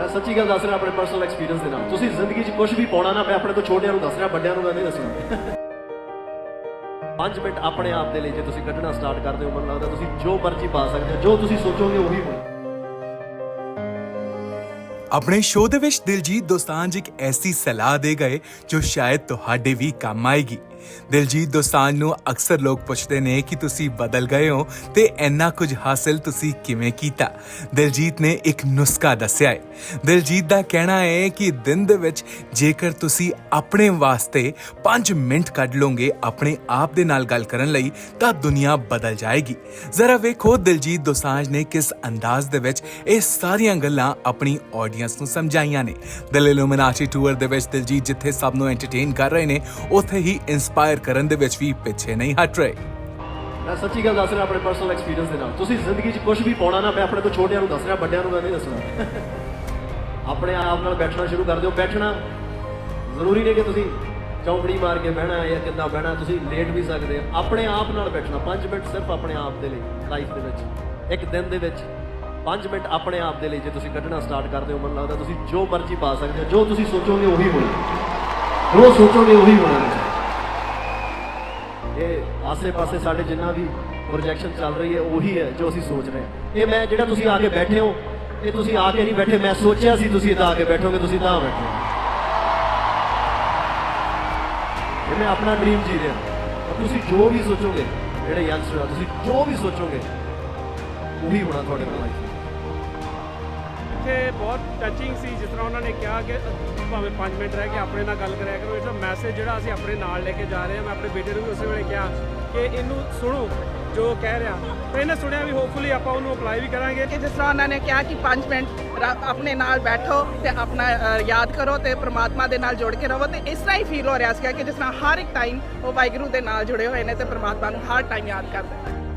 ਮੈਂ ਸੱਚੀ ਗੱਲ ਦੱਸ ਰਿਹਾ ਆਪਣੇ ਪਰਸਨਲ ਐਕਸਪੀਰੀਅੰਸ ਦੇ ਨਾਲ। ਤੁਸੀਂ ਜ਼ਿੰਦਗੀ 'ਚ ਕੁਝ ਵੀ ਪਾਉਣਾ ਨਾ, ਮੈਂ ਆਪਣੇ ਤੋਂ ਛੋਟਿਆਂ ਨੂੰ ਦੱਸ ਰਿਹਾ, ਵੱਡਿਆਂ ਨੂੰ ਮੈਂ ਨਹੀਂ ਦੱਸਣਾ। 5 ਮਿੰਟ ਆਪਣੇ ਆਪ ਦੇ ਲਈ ਜੇ ਤੁਸੀਂ ਕੱਢਣਾ ਸਟਾਰਟ ਕਰਦੇ ਹੋ, ਮੈਨੂੰ ਲੱਗਦਾ ਤੁਸੀਂ ਜੋ ਮਰਜ਼ੀ ਪਾ ਸਕਦੇ ਹੋ, ਜੋ ਤੁਸੀਂ ਸੋਚੋਗੇ ਉਹੀ ਹੋਣਾ। ਆਪਣੇ ਸ਼ੋਅ ਦੇ ਵਿੱਚ ਦਿਲਜੀਤ ਦੋਸਾਂਝ ਇੱਕ ਐਸੀ ਸਲਾਹ ਦੇ ਗਏ, ਜੋ ਸ਼ਾਇਦ ਤੁਹਾਡੇ ਵੀ ਕੰਮ ਆਏਗੀ। ਦਿਲਜੀਤ ਦੋਸਾਂਝ ਨੂੰ ਅਕਸਰ ਲੋਕ ਪੁੱਛਦੇ ਨੇ ਕਿ ਤੁਸੀਂ ਬਦਲ ਗਏ ਹੋ ਤੇ ਇੰਨਾ ਕੁਝ ਹਾਸਲ ਤੁਸੀਂ ਕਿਵੇਂ ਕੀਤਾ? ਦਿਲਜੀਤ ਨੇ ਇੱਕ ਨੁਸਖਾ ਦੱਸਿਆ ਹੈ। ਦਿਲਜੀਤ ਦਾ ਕਹਿਣਾ ਹੈ ਕਿ ਦਿਨ ਦੇ ਵਿੱਚ ਜੇਕਰ ਤੁਸੀਂ ਆਪਣੇ ਵਾਸਤੇ 5 ਮਿੰਟ ਕੱਢ ਲਓਗੇ ਆਪਣੇ ਆਪ ਦੇ ਨਾਲ ਗੱਲ ਕਰਨ ਲਈ, ਤਾਂ ਦੁਨੀਆ ਬਦਲ ਜਾਏਗੀ। ਜ਼ਰਾ ਵੇਖੋ ਦਿਲਜੀਤ ਦੋਸਾਂਝ ਨੇ ਕਿਸ ਅੰਦਾਜ਼ ਦੇ ਵਿੱਚ ਇਹ ਸਾਰੀਆਂ ਗੱਲਾਂ ਆਪਣੀ ਆਡੀਅנס ਨੂੰ ਸਮਝਾਈਆਂ ਨੇ। ਦਿਲ ਇਲੂਮੀਨਾਟੀ ਟੂਰ ਦੇ ਵਿੱਚ ਦਿਲਜੀਤ ਜਿੱਥੇ ਸਭ ਨੂੰ ਐਂਟਰਟੇਨ ਕਰ ਰਹੇ ਨੇ, ਉੱਥੇ ਹੀ ਇਨਸਪਾਇਰ ਕਰਨ ਦੇ ਵਿੱਚ ਵੀ ਪਿੱਛੇ ਨਹੀਂ ਹਟ ਰਹੇ। ਮੈਂ ਸੱਚੀ ਗੱਲ ਦੱਸ ਰਿਹਾ ਆਪਣੇ ਪਰਸਨਲ ਐਕਸਪੀਰੀਅੰਸ ਦੇ ਨਾਲ। ਤੁਸੀਂ ਜ਼ਿੰਦਗੀ 'ਚ ਕੁਝ ਵੀ ਪਾਉਣਾ ਨਾ, ਮੈਂ ਆਪਣੇ ਤੋਂ ਛੋਟਿਆਂ ਨੂੰ ਦੱਸ ਰਿਹਾ, ਵੱਡਿਆਂ ਨੂੰ ਮੈਂ ਨਹੀਂ ਦੱਸਣਾ। ਆਪਣੇ ਆਪ ਨਾਲ ਬੈਠਣਾ ਸ਼ੁਰੂ ਕਰ ਦਿਓ। ਬੈਠਣਾ ਜ਼ਰੂਰੀ ਨਹੀਂ ਕਿ ਤੁਸੀਂ ਚੌਂਕੜੀ ਮਾਰ ਕੇ ਬਹਿਣਾ ਜਾਂ ਕਿੱਦਾਂ ਬਹਿਣਾ, ਤੁਸੀਂ ਲੇਟ ਵੀ ਸਕਦੇ ਹੋ। ਆਪਣੇ ਆਪ ਨਾਲ ਬੈਠਣਾ 5 ਮਿੰਟ ਸਿਰਫ ਆਪਣੇ ਆਪ ਦੇ ਲਈ ਲਾਈਫ ਦੇ ਵਿੱਚ। ਇੱਕ ਦਿਨ ਦੇ ਵਿੱਚ 5 ਮਿੰਟ ਆਪਣੇ ਆਪ ਦੇ ਲਈ ਜੇ ਤੁਸੀਂ ਕੱਢਣਾ ਸਟਾਰਟ ਕਰਦੇ ਹੋ ਮੈਨੂੰ ਲੱਗਦਾ ਤੁਸੀਂ ਜੋ ਮਰਜ਼ੀ ਪਾ ਸਕਦੇ ਹੋ, ਜੋ ਤੁਸੀਂ ਸੋਚੋਗੇ ਉਹੀ ਹੋਣਾ। ਜੋ ਸੋਚੋਗੇ ਉਹੀ ਹੋਣਾ। ਆਸੇ-ਪਾਸੇ ਸਾਡੇ ਜਿੰਨਾ ਵੀ ਪ੍ਰੋਜੈਕਸ਼ਨ ਚੱਲ ਰਹੀ ਹੈ, ਉਹੀ ਹੈ ਜੋ ਅਸੀਂ ਸੋਚ ਰਹੇ ਹਾਂ। ਇਹ ਮੈਂ ਜਿਹੜਾ ਤੁਸੀਂ ਆ ਕੇ ਬੈਠੇ ਹੋ, ਇਹ ਤੁਸੀਂ ਆ ਕੇ ਨਹੀਂ ਬੈਠੇ, ਮੈਂ ਸੋਚਿਆ ਸੀ ਤੁਸੀਂ ਇੱਦਾਂ ਆ ਕੇ ਬੈਠੋਗੇ, ਤੁਸੀਂ ਤਾਂ ਬੈਠੇ ਇਹ ਮੈਂ ਆਪਣਾ ਡ੍ਰੀਮ ਜੀ ਰਿਹਾ। ਔਰ ਤੁਸੀਂ ਜੋ ਵੀ ਸੋਚੋਗੇ, ਜਿਹੜੇ ਯੰਗਸਟਰ ਆ, ਤੁਸੀਂ ਜੋ ਵੀ ਸੋਚੋਗੇ, ਉਹੀ ਹੋਣਾ ਤੁਹਾਡੇ ਨਾਲ। life ਇੱਥੇ ਬਹੁਤ ਟੱਚਿੰਗ ਸੀ, ਜਿਸ ਤਰ੍ਹਾਂ ਉਹਨਾਂ ਨੇ ਕਿਹਾ ਕਿ ਭਾਵੇਂ 5 ਮਿੰਟ ਰਹਿ ਕੇ ਆਪਣੇ ਨਾਲ ਗੱਲ ਕਰਿਆ ਕਰੋ, ਇਹਦਾ ਮੈਸੇਜ ਜਿਹੜਾ ਅਸੀਂ ਆਪਣੇ ਨਾਲ ਲੈ ਕੇ ਜਾ ਰਹੇ ਹਾਂ, ਮੈਂ ਆਪਣੇ ਬੇਟੇ ਨੂੰ ਵੀ ਉਸੇ ਵੇਲੇ ਕਿਹਾ ਕਿ ਇਹਨੂੰ ਸੁਣੋ ਜੋ ਕਹਿ ਰਿਹਾ। ਤੇ ਇਹਨੇ ਸੁਣਿਆ ਵੀ ਹੋਪਫੁਲੀ ਆਪਾਂ ਉਹਨੂੰ ਅਪਲਾਈ ਵੀ ਕਰਾਂਗੇ। ਕਿ ਜਿਸ ਤਰ੍ਹਾਂ ਉਹਨਾਂ ਨੇ ਕਿਹਾ ਕਿ 5 ਮਿੰਟ ਰ- ਆਪਣੇ ਨਾਲ ਬੈਠੋ ਤੇ ਆਪਣਾ ਯਾਦ ਕਰੋ ਤੇ ਪ੍ਰਮਾਤਮਾ ਦੇ ਨਾਲ ਜੁੜ ਕੇ ਰਹੋ ਤੇ ਇਸ ਤਰ੍ਹਾਂ ਹੀ ਫੀਲ ਹੋ ਰਿਹਾ ਸੀਗਾ ਕਿ ਜਿਸ ਤਰ੍ਹਾਂ ਹਰ ਇੱਕ ਟਾਈਮ ਉਹ ਵਾਹਿਗੁਰੂ ਦੇ ਨਾਲ ਜੁੜੇ ਹੋਏ ਨੇ ਤੇ ਪ੍ਰਮਾਤਮਾ ਨੂੰ ਹਰ ਟਾਈਮ ਯਾਦ ਕਰਦੇ ਨੇ।